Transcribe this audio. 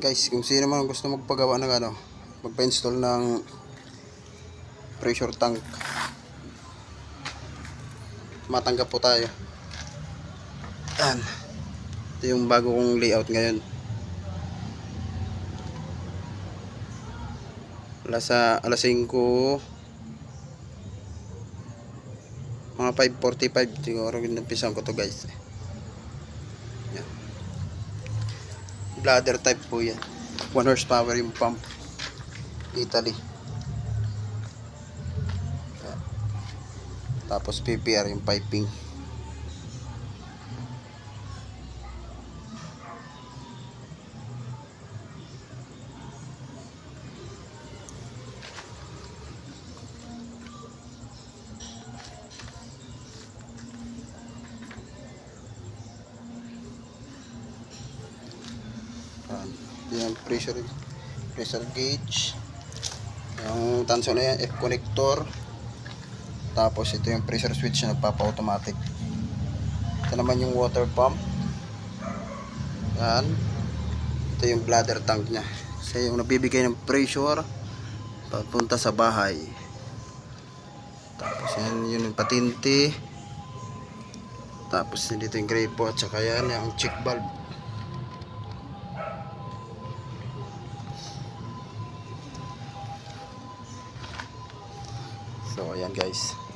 Guys, kung sino man gusto magpagawa ng ano, magpa-install ng pressure tank. Matanggap po tayo. Yan. Ito yung bago kong layout ngayon. Alas, ah, alas 5 mga 5.45 siguro ginumpisan ko to guys bladder type po yan. 1 horsepower yung pump. Italy. Tapos PPR yung piping Yan, pressure, pressure gauge. Yung tanso na yan, F connector. Tapos ito yung pressure switch na nagpapa-automatic. Ito naman yung water pump. Yan. Ito yung bladder tank niya. Kasi yung nabibigay ng pressure papunta sa bahay. Tapos yan yun yung patinti. Tapos dito yung gripo at saka yan yung check valve. So ayan guys.